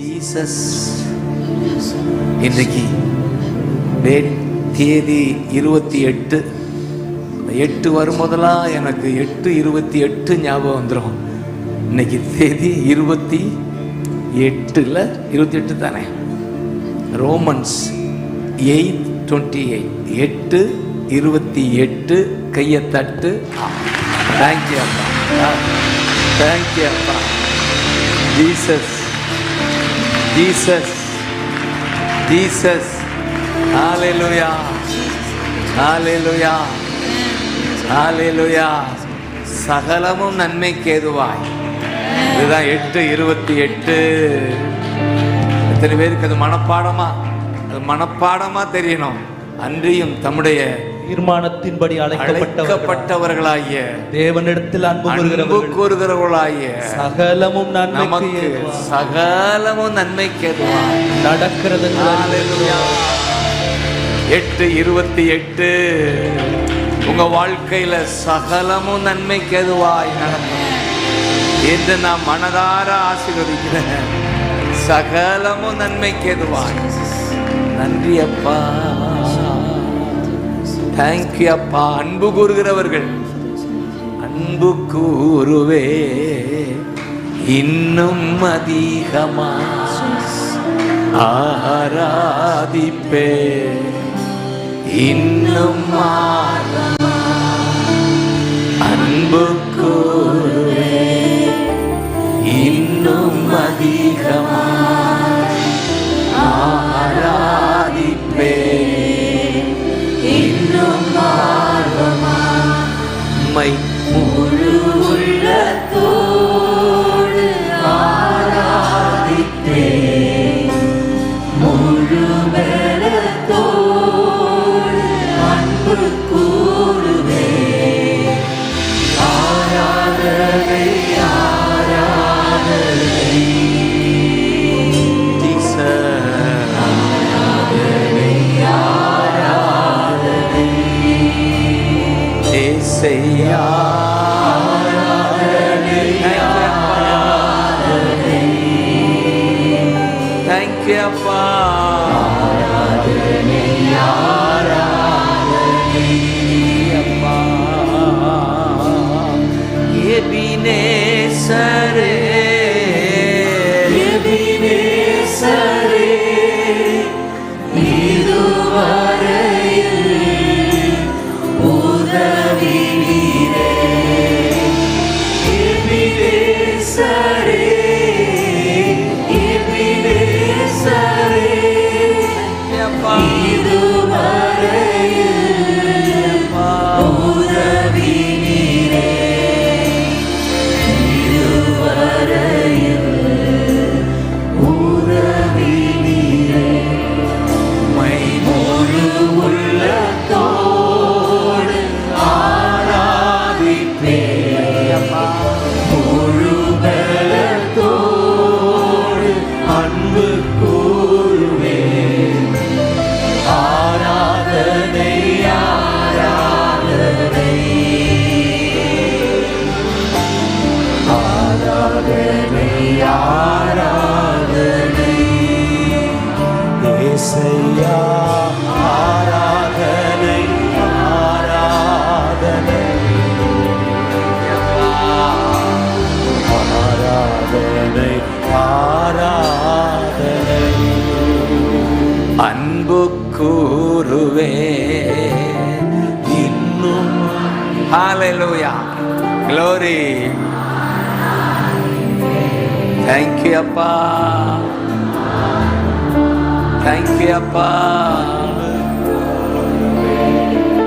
Jesus. இன்றைக்கு date தேதி இருபத்தி எட்டு. எட்டு வரும்போதெல்லாம் எனக்கு எட்டு இருபத்தி எட்டு ஞாபகம் வந்துடும் இன்னைக்கு தேதி இருபத்தி எட்டில் இருபத்தி எட்டு தானே? Romans eight twenty eight. எட்டு இருபத்தி எட்டு கையை தட்டு. தேங்க்யூ அப்பா. தேங்க்யூ அப்பா. Jesus. Jesus Jesus hallelujah hallelujah hallelujah சகலமும் நன்மைக்கு ஏதுவாய். இதுதான் எட்டு இருபத்தி எட்டு. எத்தனை பேருக்கு அது மனப்பாடமா? அது மனப்பாடமா தெரியணும். அன்றியும் தம்முடைய தீர்மானத்தின்படி அழைக்கப்பட்டவர்கள் அழைக்கப்பட்டவர்களாகிய தேவனிடத்தில் அன்பு அன்பு கூறுகிறவர்கள். கூறுகிறவர்களாகிய சகலமும் நன்மைக்கு சகலமும் நன்மைக்கு நடக்கிறது. எட்டு இருபத்தி எட்டு. உங்க வாழ்க்கையில சகலமும் நன்மைக்கு எதுவாய் நடக்கும். என்று நான் மனதார ஆசீர்வதிக்கிறேன். சகலமும் நன்மைக்கு எதுவாய் நன்றி அப்பா தேங்க்யூ அப்பா. அன்பு கூறுகிறவர்கள். அன்பு கூறுவே. இன்னும் அதிகமா ஆராதிப்பே. இன்னும் ஆழமா தேங்க்யூ அப்பா ஆராதனை அன்பு கூறுவே. இன்னும் ஹalleluya glory. Thank you அப்பா. Thank you அப்பா.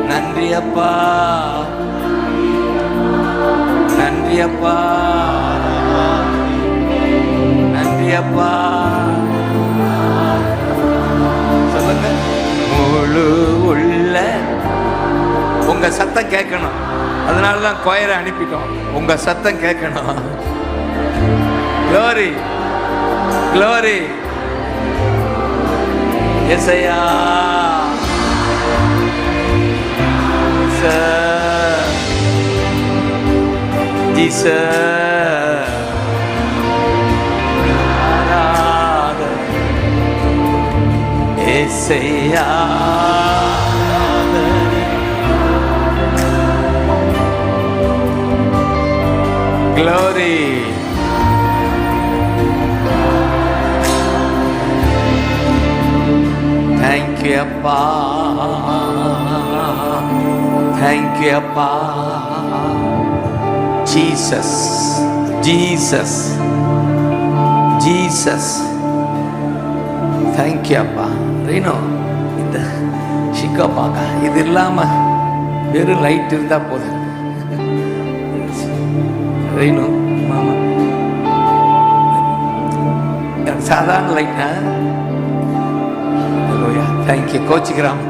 நன்றி அப்பா. நன்றி அப்பா. நன்றி அப்பா. முழு உள்ள. உங்க சத்தம் கேட்கணும் அதனால தான் கோயரை அனுப்பிட்டோம். உங்க சத்தம் கேட்கணும் க்ளோரி க்ளோரி எஸ்ஐயா sir Yesaiya Glory. Thank you, Appa. Thank you, Appa. Jesus. Jesus. Jesus. Thank you, Appa. Reno இந்த ஷிக்காப்பாக்கா இது இல்லாமல் வெறும் லைட் இருந்தால் போதும். ரீனோ மாமா. எனக்கு சாதாரண லைட்டா தேங்க்யூ கோச்சிக்கிறான்.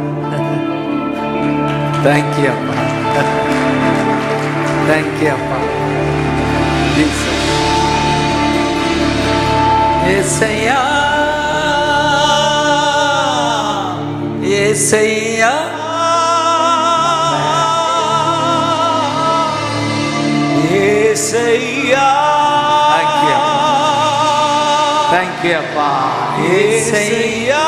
தேங்க்யூ அப்பா. தேங்க்யூ அப்பா. ஏசையா ஏசையா? ஏசையா. தேங்க்யூ அப்பா ஏசையா?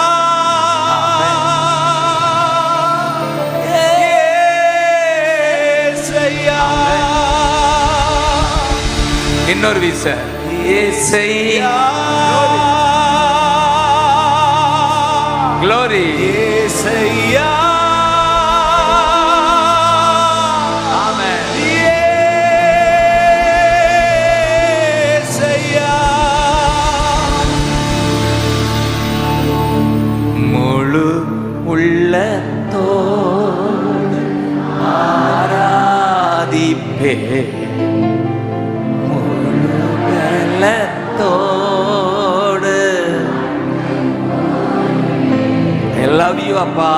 இன்னொரு வீச. ஏசையா? க்ளோரி முழு உள்ளத்தோடு ஆராதிப்பே you அப்பா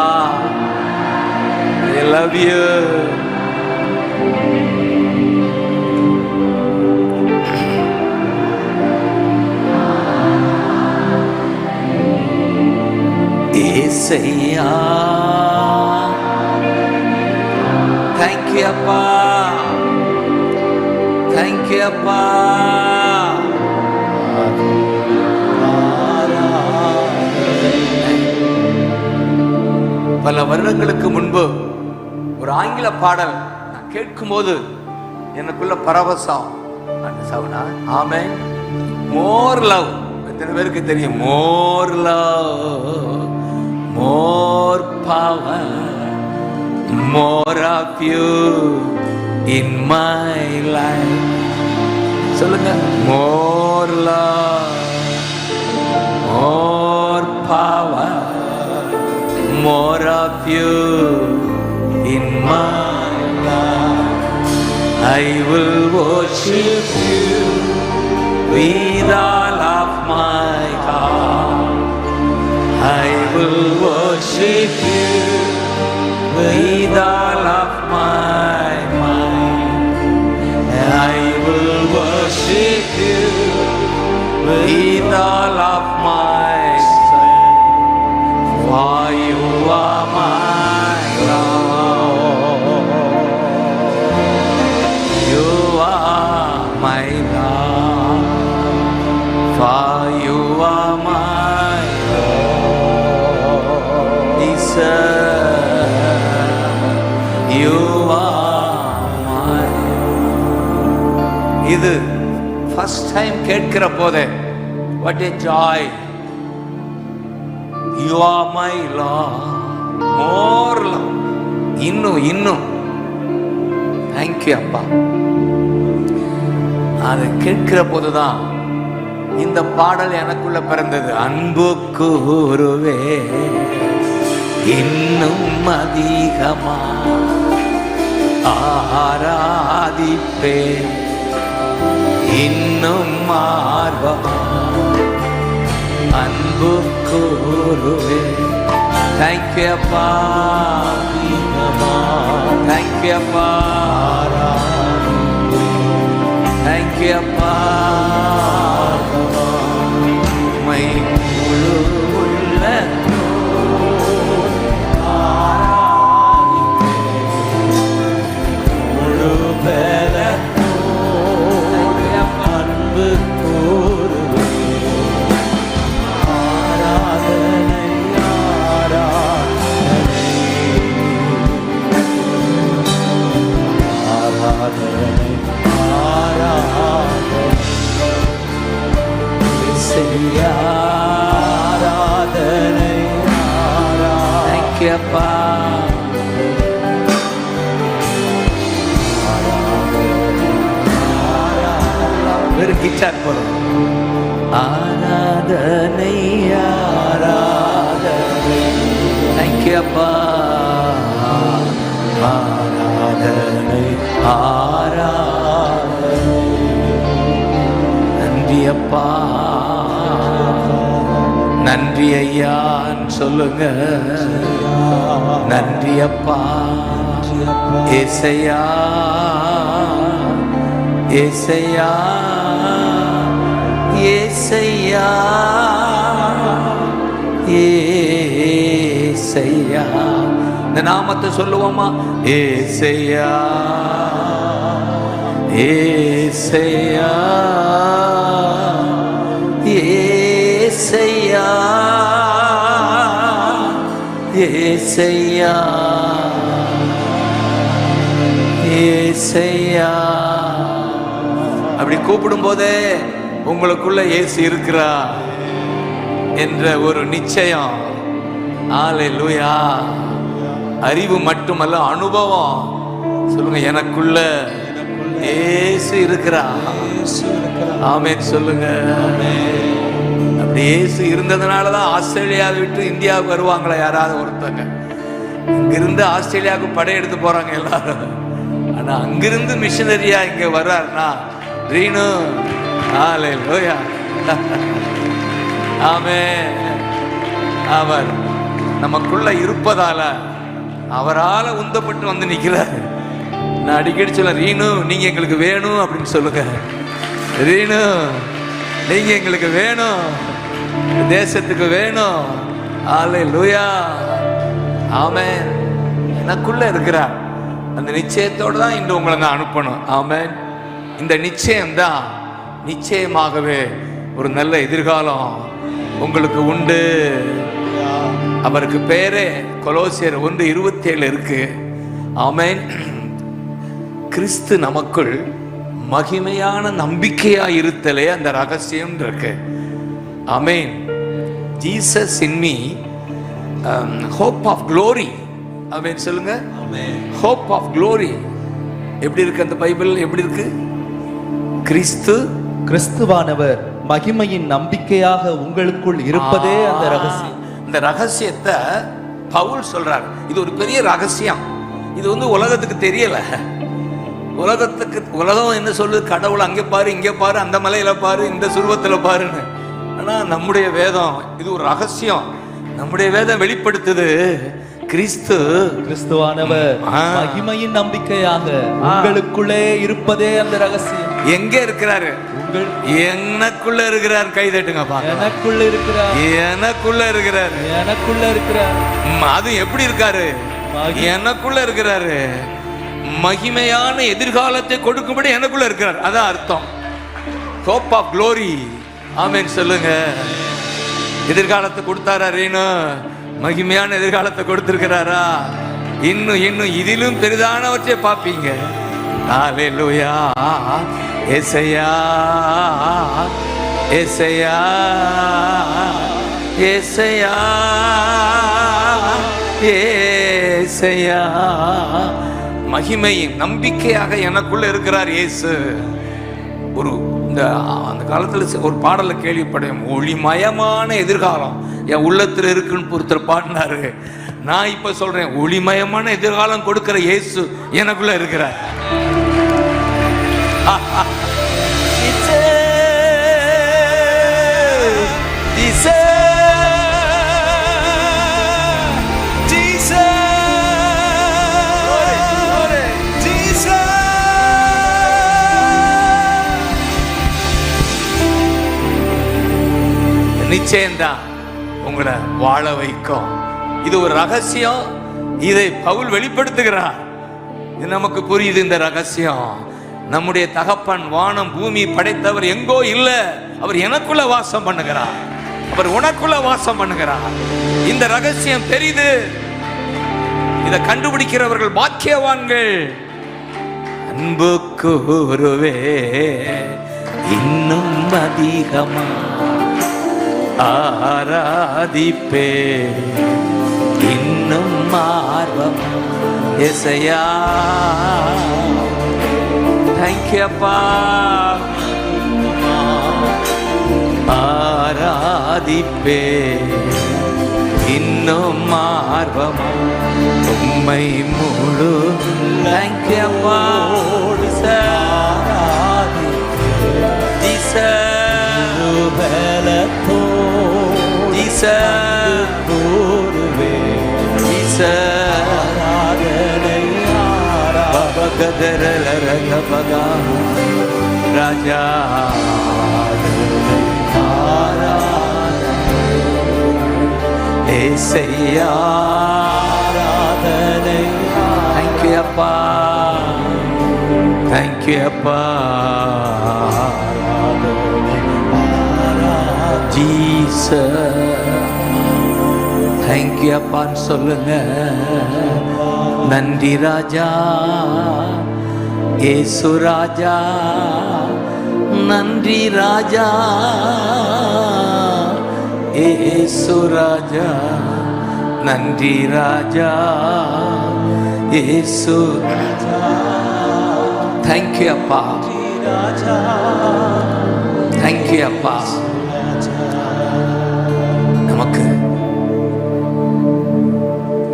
I love you Yesaiya thank you அப்பா தேங்க்யூ அப்பா பல வருடங்களுக்கு முன்பு ஒரு ஆங்கில பாடல் நான் கேட்கும்போது எனக்குள்ள பரவசம். அந்த சவுனா ஆமே மோர் லவ் எத்தனை பேருக்கு தெரியும்? More love more power more of you in my life சொல்லுங்க. More love more power more of you in my life. I will worship you with all of my heart. I will worship you with all of my mind. I will worship you with all of my இது first time கேட்கிற போதே what a joy you are my law more love இன்னும் இன்னும். Thank you அப்பா. அதை கேட்கிற போதுதான் இந்த பாடல் எனக்குள்ள பிறந்தது. அன்பு ஒருவே இன்னும் அதிகமா ஆராதிப்பேன். இன்னும் ஆர்வமா. அன்பு கூறுவே தேங்க்யூப்பா தேங்க்யூப்பா தேங்க்யூப்பா மை முழு உள்ள வெறும் போதும் ஆராதனை. ஆராதனை தேங்க்யூ அப்பா. ஆராதனை ஆராதனை. நன்றி அப்பா. நன்றி ஐயான்னு சொல்லுங்க. நன்றி அப்பா. ஏசையா ஏசையா. ஏசையா ஏசையா. இந்த நாமத்தை சொல்லுவோமா? ஏசையா ஏசையா ஏசையா ஏசையா. ஏசையா. அப்படி கூப்பிடும் போதே உங்களுக்குள்ள இயேசு இருக்கிறா என்ற ஒரு நிச்சயம். ஆலை லூயா அறிவு மட்டுமல்ல அனுபவம். சொல்லுங்க எனக்குள்ள இயேசு இருக்கிறா. ஆமேன் சொல்லுங்க. அப்படி இயேசு இருந்ததுனால தான் ஆஸ்திரேலியாவை விட்டு இந்தியாவுக்கு வருவாங்களா யாராவது ஒருத்தங்க. இங்கிருந்து ஆஸ்திரேலியாவுக்கு படையெடுத்து போறாங்க எல்லாரும். ஆனா அங்கிருந்து மிஷினரியா இங்க வர்றாருன்னா ரீனு ஆலே லோயா ஆமே அவர் நமக்குள்ள இருப்பதால அவரால உந்தப்பட்டு வந்து நிக்கிறார். நான் அடிக்கடி சொல்ல ரீனு நீங்க எங்களுக்கு வேணும் அப்படின்னு சொல்லுங்க. ரீனு நீங்க எங்களுக்கு வேணும். தேசத்துக்கு வேணும். ஆலை லூயா ஆமே எனக்குள்ள இருக்கிறார் அந்த நிச்சயத்தோடு தான் இன்று உங்களை நான் அனுப்பணும். ஆமே இந்த நிச்சயம்தான் நிச்சயமாகவே ஒரு நல்ல எதிர்காலம் உங்களுக்கு உண்டு. அவருக்கு பேரே கொலோசியர் ஒன்று இருபத்தி ஏழு இருக்கு. ஆமென். கிறிஸ்து நமக்குள் மகிமையான நம்பிக்கையா இருத்தலே அந்த ரகசியம் இருக்கு. Amen. Jesus in me hope of glory. Amen சொல்லுங்க. Hope of glory. எப்படி இருக்கு அந்த பைபிள்? எப்படி இருக்கு? கிறிஸ்து கிறிஸ்துவானவர் மகிமையின் நம்பிக்கையாக உங்களுக்குள் இருப்பதே அந்த ரகசியம். இந்த ரகசியத்தை பவுல் சொல்றார். இது ஒரு பெரிய ரகசியம். இது வந்து உலகத்துக்கு தெரியல. உலகத்துக்கு உலகம் என்ன சொல்லுது? கடவுள் அங்கே பாரு இங்கே பாரு அந்த மலையில பாரு இந்த சுருவத்துல பாருன்னு. ஆனா நம்முடைய வேதம் இது ஒரு ரகசியம். நம்முடைய வேதம் வெளிப்படுத்துது கிறிஸ்து. கிறிஸ்துவானவர். மகிமையின் நம்பிக்கையாக உங்களுக்குள்ளே இருப்பதே அந்த ரகசியம். எங்க இருக்கிறாரு? உங்கள் எனக்குள்ள இருக்கிறார். கை தட்டுங்க எனக்குள்ள இருக்கிறார். எனக்குள்ள இருக்கிறார். எனக்குள்ள இருக்கிறார். அது எப்படி இருக்காரு? எனக்குள்ள இருக்கிறாரு. மகிமையான எதிர்காலத்தை கொடுக்கும்படி எனக்குள்ள இருக்கிறார். அதான் அர்த்தம். ஹோப் ஆஃப் க்ளோரி ஆமென் சொல்லுங்க. எதிர்காலத்தை கொடுத்தாரா ரீனு? மகிமையான எதிர்காலத்தை கொடுத்திருக்கிறாரா? இன்னும் இன்னும் இதிலும் பெரிதானவற்றை பார்ப்பீங்க. ஹalleluya. ஏசையா எசையா எசையா ஏசையா. மகிமையின் நம்பிக்கையாக எனக்குள்ள இருக்கிறார் இயேசு. ஒரு இந்த அந்த காலத்துல ஒரு பாடலை கேள்விப்படையும் ஒளிமயமான எதிர்காலம். என் உள்ளத்துல இருக்குன்னு ஒருத்தர் பாடினாரு. நான் இப்ப சொல்றேன் ஒளிமயமான எதிர்காலம் கொடுக்கிற இயேசு எனக்குள்ள இருக்கிறார். நிச்சயம்தான் உங்களை வாழ வைக்கும். இது ஒரு ரகசியம். இதை பவுல் வெளிப்படுத்துகிறார். இது நமக்கு புரியுது இந்த ரகசியம். நம்முடைய தகப்பன் வானம் பூமி படைத்தவர் எங்கோ இல்ல. அவர் எனக்குள்ள வாசம் பண்ணுகிறார். அவர் உனக்குள்ள வாசம் பண்ணுகிறார். இந்த ரகசியம் பெரிது. இதை கண்டுபிடிக்கிறவர்கள் பாக்கியவான்கள். அன்புக்கு ஒருவே இன்னும் அதிகமா ஆராதிப்பே. இன்னும் ஆர்வம் எசையா. தேங்க்யூ அப்பா ஆராதிப்பே. இன்னும் ஆர்வம்? உம்மை முழு தேங்க்யூ அப்பா ஜீசஸ் பலத்தோ கூறுவே ஜீசஸ் ஆராதனை பகதரலரகபகா ராஜா ஏசையா ஆராதனை தேங்க்யூ அப்பா தேங்க்யூ அப்பா ஜீச தேங்க்யூ அப்பான்னு சொல்லுங்க. நன்றி ராஜா ஏசு ராஜா நன்றி ராஜா ஏசு ராஜா நன்றி ராஜா ஏசு தேங்க்யூ அப்பா. ராஜா. தேங்க்யூ அப்பா.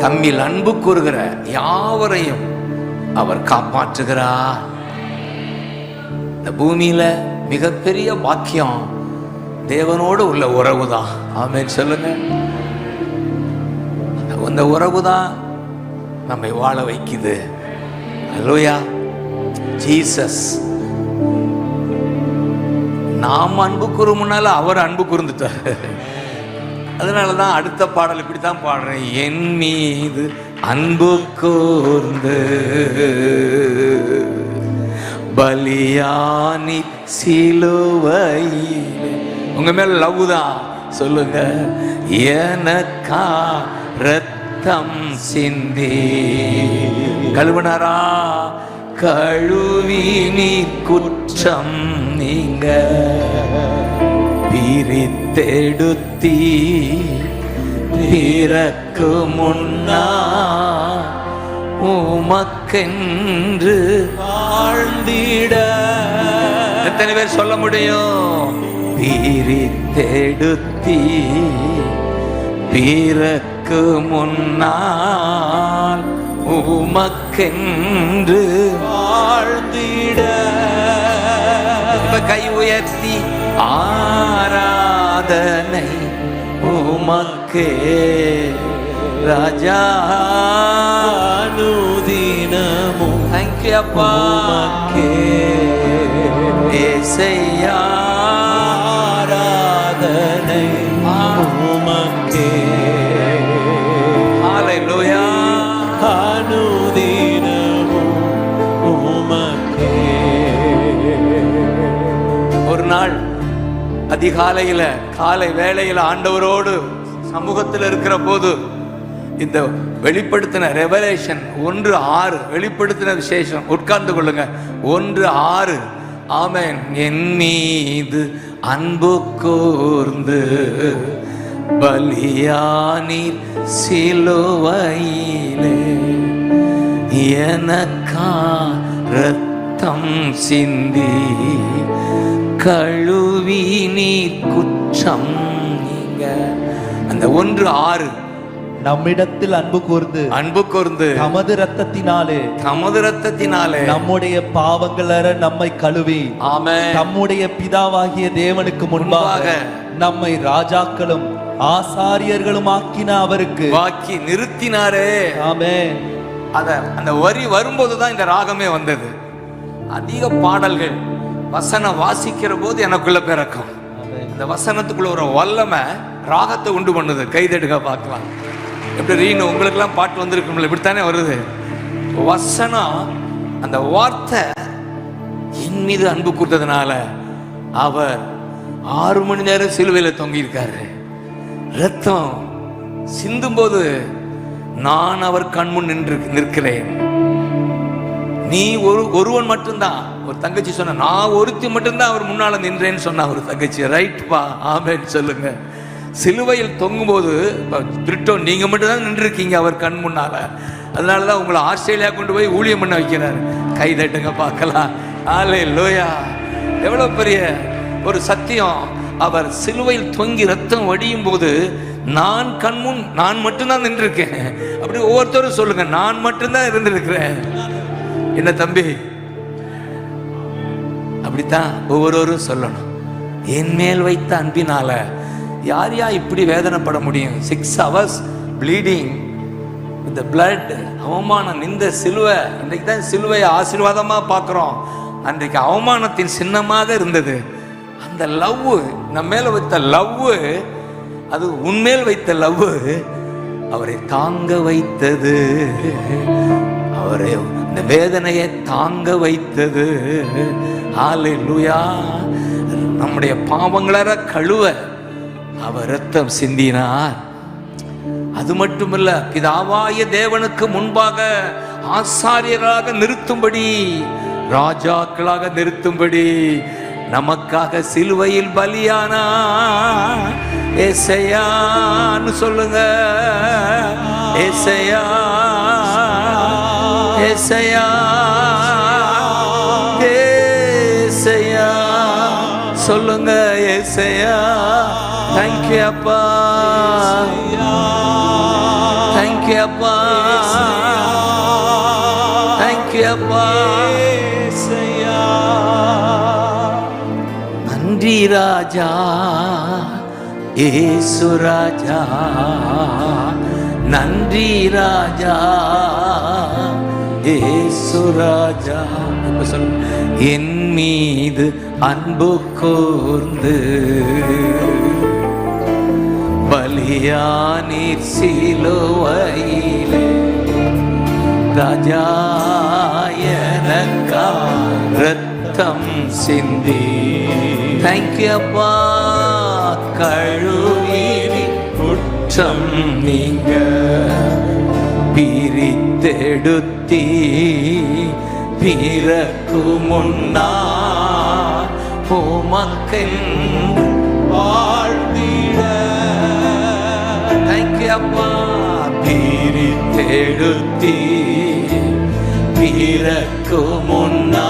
தம்மில் அன்பு கூறுகிற யாவரையும் அவர் காப்பாற்றுகிறார். இந்த பூமியில மிகப்பெரிய பாக்கியம் தேவனோடு உள்ள உறவு தான் சொல்லுங்க. அந்த உறவு தான் நம்மை வாழ வைக்குது. அலோயா ஜீசஸ் நாம் அன்பு கூறும் முன்னால அவர் அன்பு கூர்ந்துட்டார். அதனால தான் அடுத்த பாடல் இப்படி தான் பாடுறேன். என் மீது அன்பு கூர்ந்து பலியானி சிலுவையில். உங்க மேல லவ் தான். சொல்லுங்க. எனக்கா ரத்தம் சிந்தி கழுவனாரா? கழுவி நீ குற்றம் நீங்க. பிரித்தெடுத்தி பிறக்கு முன்னா உமக்கென்று வாழ்ந்திட. எத்தனை பேர் சொல்ல முடியும்? பிரித்தெடுத்தி பிறக்கு முன்னால் உமக்கென்று வாழ்ந்திட. கை உயர்த்தி ஆராதனை உமக்கே ராஜா அனுதினமும் தேங்க்யூ அப்பா. உமக்கே ஏசையா ஆராதனை உமக்கே ஹalleluya அனுதினமும் அதிகாலையில் காலை வேளையில் ஆண்டவரோடு சமூகத்தில் இருக்கிற போது இந்த வெளிப்படுத்தின ரெவலேஷன் ஒன்று ஆறு வெளிப்படுத்தின விசேஷம் உட்கார்ந்து கொள்ளுங்க. ஒன்று ஆறு ஆமேன் என் மீது அன்பு கூர்ந்து பலியானீர் சிலுவையிலே. எனக்கா ரத்தம் சிந்தி கழுவி நீர் குற்றம் நீங்க. அந்த ஒன்று ஆறு. நம்மிடத்தில் அன்பு கூர்ந்து அன்பு கூர்ந்து தமது ரத்தத்தினாலே தமது ரத்தத்தினாலே நம்முடைய பாவங்களற நம்மை கழுவி ஆமென். தம்முடைய பிதாவாகிய தேவனுக்கு முன்பாக நம்மை ராஜாக்களும் ஆசாரியர்களும் ஆக்கின அவருக்கு. வாக்கி நிறுத்தினாரே. ஆமென். அத அந்த வரி வரும்போது தான் இந்த ராகமே வந்தது. அதிக பாடல்கள். வசனம் வாசிக்கிற போது எனக்குள்ள பிறக்கும். இந்த வசனத்துக்குள்ள ஒரு வல்லமை ராகத்தை உண்டு பண்ணுது. கைதெடுக்க பார்க்கலாம். எப்படி ரீனு உங்களுக்கெல்லாம் பாட்டு வந்திருக்கும்ல இப்படித்தானே வருது? வசனம் அந்த வார்த்தை என் மீது அன்பு கூட்டதுனால அவர் ஆறு மணி நேரம் சிலுவையில் தொங்கியிருக்காரு. ரத்தம் சிந்தும் போது நான் அவர் கண்முன் நின்று நிற்கிறேன். நீ ஒரு ஒருவன் மட்டும்தான். ஒரு தங்கச்சி சொன்ன நான் ஒருத்தி மட்டும்தான் அவர் முன்னால நின்றேன்னு சொன்னா ஒரு தங்கச்சி ரைட் பா ஆமேன்னு சொல்லுங்க. சிலுவையில் தொங்கும்போது இப்ப பிரிட்டோ நீங்க மட்டும்தான் நின்றுருக்கீங்க அவர் கண் முன்னால. அதனால தான் உங்களை ஆஸ்திரேலியா கொண்டு போய் ஊழியம் பண்ண வைக்கிறார். கை தட்டுங்க பார்க்கலாம். ஆலே லோயா எவ்வளோ பெரிய ஒரு சத்தியம். அவர் சிலுவையில் தொங்கி ரத்தம் வடியும் போது நான் கண்முன் நான் மட்டும்தான் நின்றுருக்கேன். அப்படி ஒவ்வொருத்தரும் சொல்லுங்க நான் மட்டும்தான் இருந்திருக்கிறேன். என்ன தம்பி? இப்படித்தான் ஒவ்வொருவரும் சொல்லணும். என் மேல் வைத்த அன்பினால யார் யார் இப்படி வேதனைப்பட முடியும்? சிக்ஸ் ஹவர்ஸ் ப்ளீடிங் இந்த பிளட் அவமானம் இந்த சிலுவை. இன்றைக்கு தான் சிலுவையை ஆசீர்வாதமாக பார்க்குறோம். அன்றைக்கு அவமானத்தின் சின்னமாக இருந்தது. அந்த லவ் நம்ம மேலே வைத்த லவ் அது உன்மேல் வைத்த லவ் அவரை தாங்க வைத்தது. அவரை இந்த வேதனையை தாங்க வைத்தது. ஆலையா நம்முடைய பாவங்களற கழுவ அவர் ரத்தம் சிந்தினார். அது மட்டுமல்ல பிதாவாய தேவனுக்கு முன்பாக ஆசாரியராக நிறுத்தும்படி ராஜாக்களாக நிறுத்தும்படி நமக்காக சிலுவையில் பலியானா ஏசையான்னு சொல்லுங்க. ஏசையா. ஏசையா ஏசையா சொல்லுங்க ஏசையா தேங்க்யூ அப்பா தேங்க்யூ அப்பா தேங்க்யூ அப்பா. நன்றி ராஜா ஏசு ராஜா நன்றி ராஜா. ஏசு ராஜா இப்ப சொல்லு என் மீது அன்பு கூர்ந்து. பலியானீர் சிலுவையிலே ராஜாயனக்கா ரத்தம் சிந்தி தேங்க்யூ அப்பா. கழுவீரி குற்றம் நீங்க. பிரித்தெடுத்தி பிறக்கு முன்னா உமக்கென்று வாழ்ந்திட. தேங்க்யூ அப்பா. பிரித்தெடுத்தி பிறக்கு முன்னா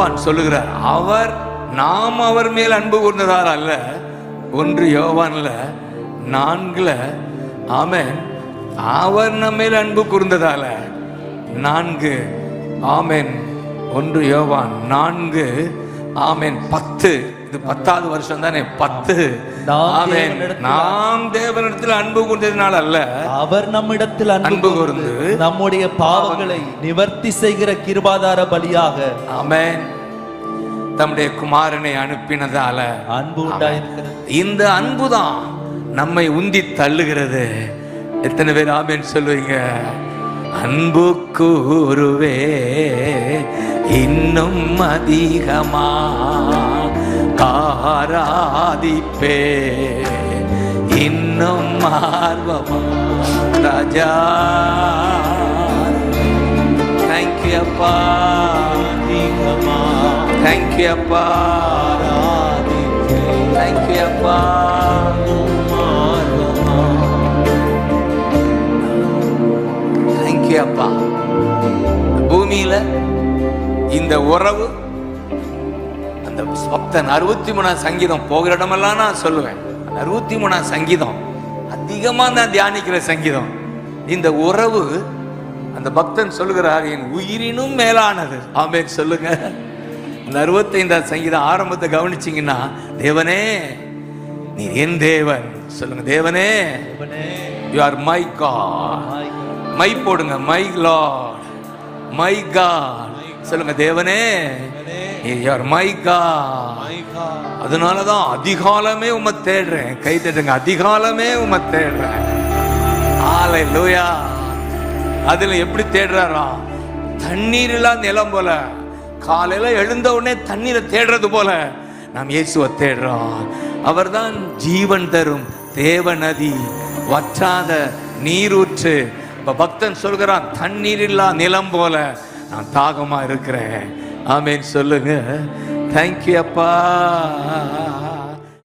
யோவான் சொல்லுகிறார் அவர் நாம் அவர் மேல் அன்பு கூர்ந்ததால் அல்ல ஒன்று யோவான்ல நான்குல ஆமென் அவர் நம்ம மேல் அன்பு கூர்ந்ததால நான்கு ஆமென் ஒன்று யோவான் நான்கு ஆமென் பத்து. இது பத்தாவது வருஷம் தானே? பத்து. நாம் தேவனிடத்தில் அன்பு கூர்ந்ததினால் அல்ல. அவர் நம்மிடத்தில் அன்பு அன்பு கூர்ந்து நம்முடைய பாவங்களை நிவர்த்தி செய்கிற கிருபாதார பலியாக ஆமென். தம்முடைய குமாரனை அனுப்பினதால. அன்பு இந்த அன்புதான் நம்மை உந்தி தள்ளுகிறது. எத்தனை பேர் ஆமேன் சொல்லுவீங்க? அன்பு கூறுவே இன்னும் அதிகமா? ஆராதிப்பே. இன்னும் ஆர்வமா ராஜா. தேங்க்யூ அப்பா. அதிகமா. தேங்க்யூ அப்பா. தேங்க்யூ அப்பா. தேங்க்யூ அப்பா. பூமியில இந்த உறவு அந்த பக்தன் அறுபத்தி மூணாம் சங்கீதம் போகிற இடமெல்லாம் நான் சொல்லுவேன். அந்த அறுபத்தி மூணாம் சங்கீதம் அதிகமா நான் தியானிக்கிற சங்கீதம். இந்த உறவு அந்த பக்தன் சொல்லுகிறார் என் உயிரினும் மேலானது. ஆமென் சொல்லுங்க. அந்த அறுபத்தைந்தாம் சங்கீதம் ஆரம்பத்தை கவனிச்சீங்கன்னா தேவனே நீ என் தேவன். சொல்லுங்க தேவனே you are my God my போடுங்க மை லார்ட். My God. சொல்லுங்க தேவனே யார் மைக்கா அதனாலதான் அதிகாலமே உம்மை தேடுறேன். கை தட்டுங்க அதிகாலமே உம்மை தேடுறேன். ஆலை லூயா அதுல எப்படி தேடுறாரா? தண்ணீர் இல்லா நிலம் போல. காலையில எழுந்த உடனே தண்ணீரை தேடுறது போல நாம் இயேசுவை தேடுறோம். அவர்தான் ஜீவன் தரும் தேவ நதி வற்றாத நீரூற்று. இப்ப பக்தன் சொல்கிறான் தண்ணீர் இல்லா நிலம் போல நான் தாகமா இருக்கிறேன். ஆமேன் சொல்லுங்க. தேங்க்யூ அப்பா.